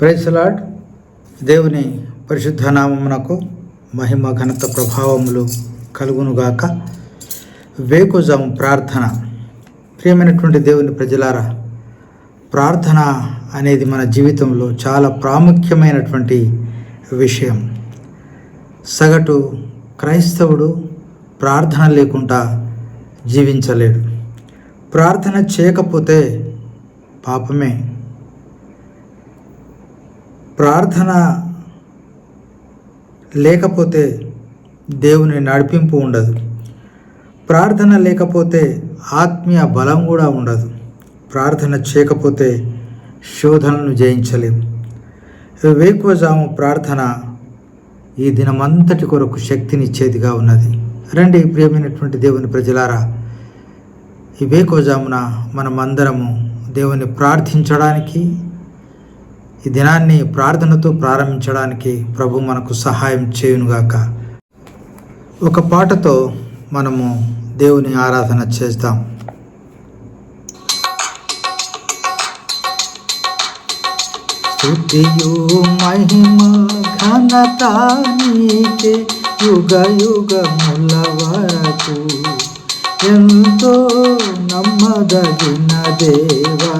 ప్రైసలాడ్ దేవుని పరిశుద్ధ నామమునకు మహిమ ఘనత ప్రభావములు కలుగునుగాక వేకుజాము ప్రార్థన. ప్రియమైనటువంటి దేవుని ప్రజలారా ప్రార్థన అనేది మన జీవితంలో చాలా ప్రాముఖ్యమైనటువంటి విషయం. సగటు క్రైస్తవుడు ప్రార్థన లేకుండా జీవించలేడు. ప్రార్థన చేయకపోతే పాపమే. ప్రార్థన లేకపోతే దేవుని నడిపింపు ఉండదు. ప్రార్థన లేకపోతే ఆత్మీయ బలం కూడా ఉండదు. ప్రార్థన చేయకపోతే శోధనను జయించలేము వేకువజాము ప్రార్థన ఈ దినమంతటి కొరకు శక్తినిచ్చేదిగా ఉన్నది. రండి ప్రియమైనటువంటి దేవుని ప్రజలారా ఈ వేకోజామున మనమందరము దేవుని ప్రార్థించడానికి ఈ దినాన్ని ప్రార్థనతో ప్రారంభించడానికి ప్రభు మనకు సహాయం చేయునుగాక. ఒక పాటతో మనము దేవుని ఆరాధన చేస్తాం స్తుతియు మహిమ ఘనత నీకే యుగ యుగముల వరకు ఎంతో నమ్మదగిన దేవా.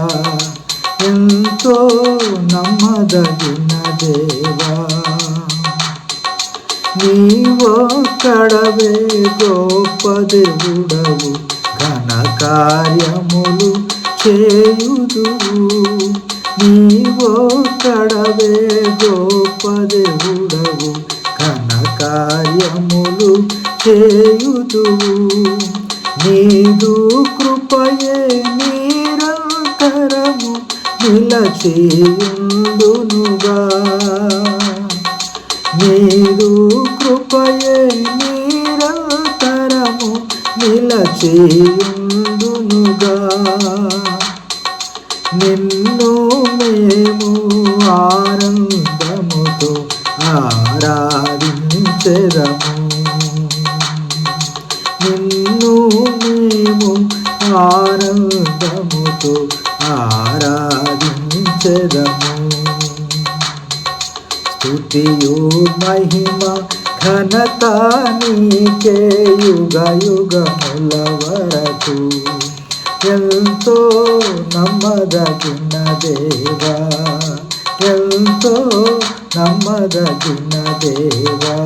ఎంతో నమ్మదగిన దేవా. నీవోక్కడవే గొప్ప దేవుడవు ఘన కార్యములు చేయుదువు నీవోక్కడవే గొప్ప దేవుడవు ఘన కార్యములు చేయుదువు. నీదు కృపయే నిరంతరము నిలచేయుందునుగా నీదు కృపయే నిరంతరము నిలచేయుందునుగా. నిన్ను మేము ఆనందముతో ఆరాధించెదము. నిన్ను మేము ఆనందముతో ఆరాధించదము. స్తుతియు మహిమ ఘనత నీకే యుగ యుగముల వరకు ఎంతో నమ్మదగిన దేవా ఎంతో నమ్మదగిన దేవా.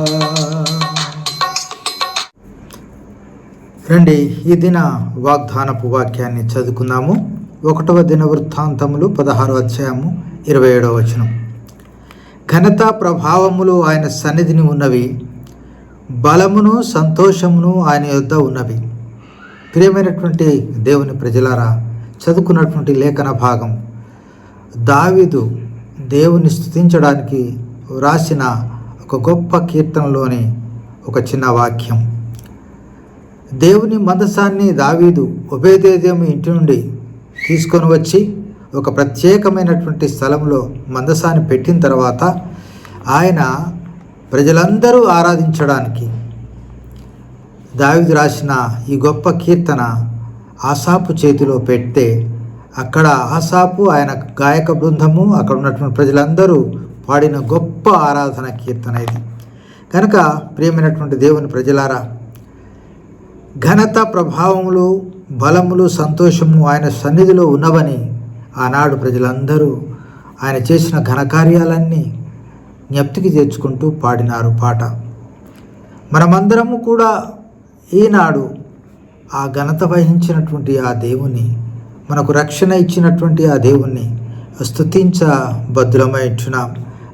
రండి ఈ దిన వాగ్దానపు వాక్యాన్ని చదువుకుందాము. ఒకటవ దిన వృత్తాంతములు పదహారో అధ్యాయము ఇరవై ఏడవ వచనం. ఘనత ప్రభావములు ఆయన సన్నిధిని ఉన్నవి బలమును సంతోషమును ఆయన యొద్ద ఉన్నవి. ప్రియమైనటువంటి దేవుని ప్రజలారా చదువుకున్నటువంటి లేఖన భాగం. దావీదు దేవుని స్థుతించడానికి వ్రాసిన ఒక గొప్ప కీర్తనలోని ఒక చిన్న వాక్యం. దేవుని మందసాన్ని దావీదు ఉభయదేదేమి ఇంటి నుండి తీసుకొని వచ్చి ఒక ప్రత్యేకమైనటువంటి స్థలంలో మందసాన్ని పెట్టిన తర్వాత ఆయన ప్రజలందరూ ఆరాధించడానికి దావిది రాసిన ఈ గొప్ప కీర్తన ఆసాపు చేతిలో పెడితే అక్కడ ఆసాపు ఆయన గాయక బృందము అక్కడ ఉన్నటువంటి ప్రజలందరూ పాడిన గొప్ప ఆరాధన కీర్తన ఇది. కనుక ప్రియమైనటువంటి దేవుని ప్రజలారా ఘనత ప్రభావములు బలములు సంతోషము ఆయన సన్నిధిలో ఉన్నవని ఆనాడు ప్రజలందరూ ఆయన చేసిన ఘనకార్యాలన్నీ జ్ఞప్తికి తెచ్చుకుంటూ పాడినారు పాట. మనమందరము కూడా ఈనాడు ఆ ఘనత వహించినటువంటి ఆ దేవుని మనకు రక్షణ ఇచ్చినటువంటి ఆ దేవుణ్ణి స్థుతించ బద్దులమై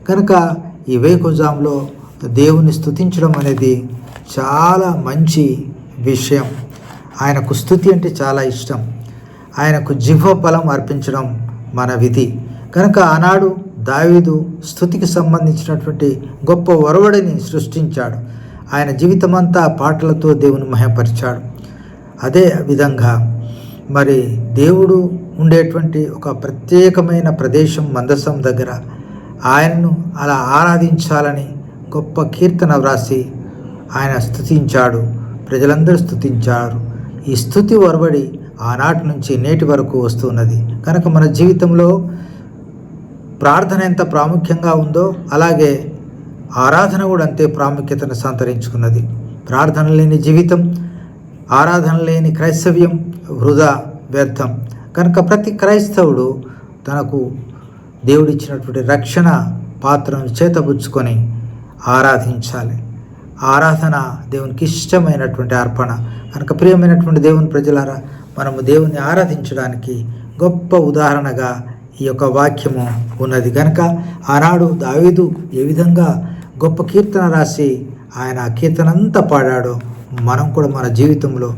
కనుక ఈ వేకుజాంలో దేవుని స్థుతించడం అనేది చాలా మంచి విషయం. ఆయనకు స్థుతి అంటే చాలా ఇష్టం. ఆయనకు జిహ్వ అర్పించడం మన విధి. కనుక ఆనాడు దావీదు స్థుతికి సంబంధించినటువంటి గొప్ప ఒరవడిని సృష్టించాడు. ఆయన జీవితమంతా పాటలతో దేవుని మహపరిచాడు అదే విధంగా మరి దేవుడు ఉండేటువంటి ఒక ప్రత్యేకమైన ప్రదేశం మందసం దగ్గర ఆయనను అలా ఆరాధించాలని గొప్ప కీర్తన వ్రాసి ఆయన స్థుతించాడు. ప్రజలందరూ స్థుతించారు. ఈ స్థుతి ఒరబడి ఆనాటి నుంచి నేటి వరకు వస్తున్నది. కనుక మన జీవితంలో ప్రార్థన ఎంత ప్రాముఖ్యంగా ఉందో అలాగే ఆరాధన కూడా అంతే ప్రాముఖ్యతను సంతరించుకున్నది. ప్రార్థన లేని జీవితం ఆరాధన లేని క్రైస్తవ్యం వృధా వ్యర్థం. కనుక ప్రతి క్రైస్తవుడు తనకు దేవుడిచ్చినటువంటి రక్షణ పాత్రను చేతబుచ్చుకొని ఆరాధించాలి. ఆరాధన దేవునికి ఇష్టమైనటువంటి అర్పణ. కనుక ప్రియమైనటువంటి దేవుని ప్రజలారా మనము దేవుని ఆరాధించడానికి గొప్ప ఉదాహరణగా ఈ యొక్క వాక్యము ఉన్నది. కనుక ఆనాడు దావీదు ఏ విధంగా గొప్ప కీర్తన రాసి ఆయన కీర్తన అంతా పాడాడో మనం కూడా మన జీవితంలో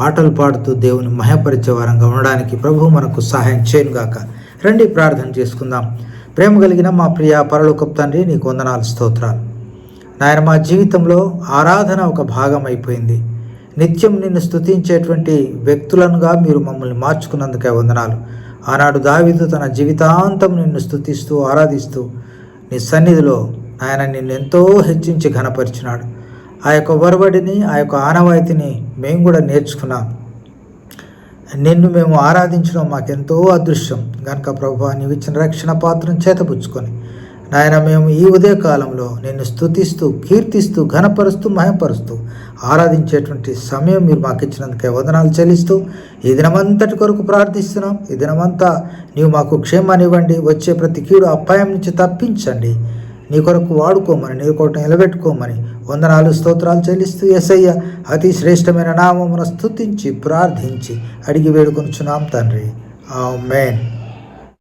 పాటలు పాడుతూ దేవుని మహపరిచే వారంగా ఉండడానికి ప్రభు మనకు సహాయం చేయనుగాక రండి ప్రార్థన చేసుకుందాం. ప్రేమ కలిగిన మా ప్రియ పరలోకప్ తండ్రి నీకు వందనాలు స్తోత్రాలు. నాయన మా జీవితంలో ఆరాధన ఒక భాగం అయిపోయింది. నిత్యం నిన్ను స్తుతించేటువంటి వ్యక్తులనుగా మీరు మమ్మల్ని మార్చుకున్నందుకే వందనాలు. ఆనాడు దావిదు తన జీవితాంతం నిన్ను స్థుతిస్తూ ఆరాధిస్తూ నీ సన్నిధిలో ఆయన నిన్ను ఎంతో హెచ్చించి ఘనపరిచినాడు. ఆ యొక్క వరబడిని ఆ యొక్క ఆనవాయితీని మేము కూడా నేర్చుకున్నాం. నిన్ను మేము ఆరాధించడం మాకెంతో అదృష్టం. కనుక ప్రభు నీవు ఇచ్చిన రక్షణ పాత్రను చేతపుచ్చుకొని నాయన మేము ఈ ఉదయకాలంలో నిన్ను స్తుతిస్తూ కీర్తిస్తూ ఘనపరుస్తూ మహపరుస్తూ ఆరాధించేటువంటి సమయం మీరు మాకు ఇచ్చినందుకే వదనాలు చెల్లిస్తూ ఈ దినమంతటి కొరకు ప్రార్థిస్తున్నాం. ఈ దినమంతా నీవు మాకు క్షేమాన్ని ఇవ్వండి. వచ్చే ప్రతి కీడు అపాయం నుంచి తప్పించండి. నీ కొరకు వాడుకోమని నీ కొరకు నిలబెట్టుకోమని వందనాలు స్తోత్రాలు చెల్లిస్తూ ఎస్ఐయ అతి శ్రేష్టమైన నామమును స్తుతించి ప్రార్థించి అడిగి వేడుకొనుచున్నాం తండ్రి. ఆ మేన్